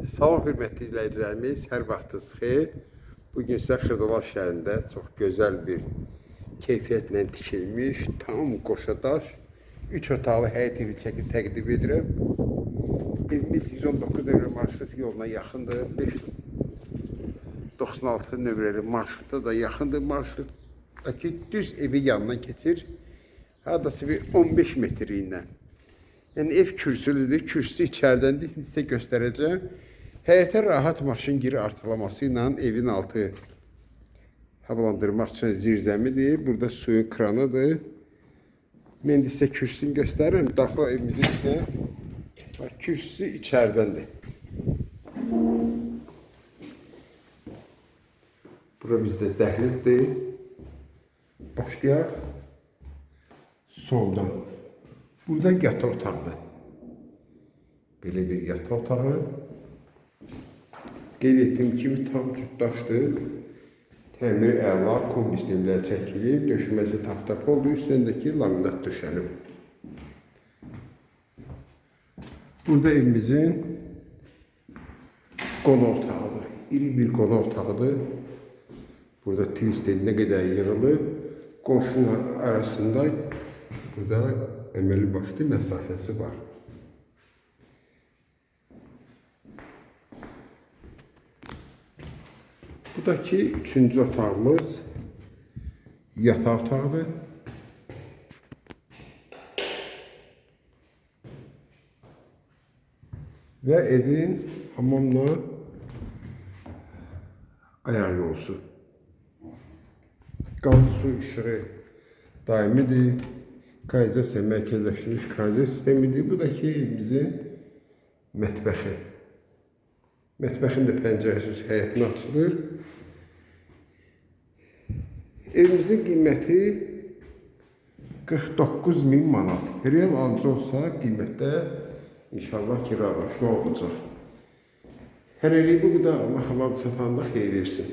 Salam hörmətli izləyicilərimiz, hər vaxtınız xeyir. Bu gün sizə Xırdalav şəhərində çox gözəl bir keyfiyyətlə tikilmiş, tam qoşadaş, 3 otaqlı həyət evi çəki təqdim edirəm. Evimiz 119 nömrə marşrut yoluna yaxındır. 596 nömrəli marşruta da yaxındır. Marşrutdakı düz evi yanından keçir. Hardasa bir 15 metr ilə. Yəni ev kürsülüdür. Kürsüsü içəridəndir. Sizə göstərəcəm. Həyətə rahat maşın giri artılaması ilə evin altı havalandırmaq üçün zirzəmidir. Burada suyun kranıdır. Mən də sizə kürsünü göstərirəm. Daxil evimizin içinə. Bax, kürsüsü içəridəndir. Bura bizdə dəhlizdir. Başlayaq soldan. Burada yataq otağıdır. Belə bir yataq otağı. Qeyd etdiyim kimi tam cütdaşdır. Təmir əla, kombi sistemləri çəkilib, döşəməsi taxta poldur, üstündəki laminat döşənib. Burada evimizin qonaq otağıdır. İri bir qonaq otağıdır. Burada twist nə qədər yığılıb, qonşular arasında burada əməli başlı məsafəsi var. Buradakı üçüncü otağımız yataq otağıdır. Və evin hamamla ayar yolusu. Qaz su işığı daimidir. Kanalizasiya mərkəzləşdirilmiş kanalizasiya sistemidir. Bu da evimizin mətbəxi. Mətbəxin də pəncərəsiz həyətinə açılır. Evimizin qiyməti 49 min manat. Real alıcı olsa qiymətdə inşallah kiralaşma olacaq. Hələlik bu qədər Allah hamam satanda xeyir versin.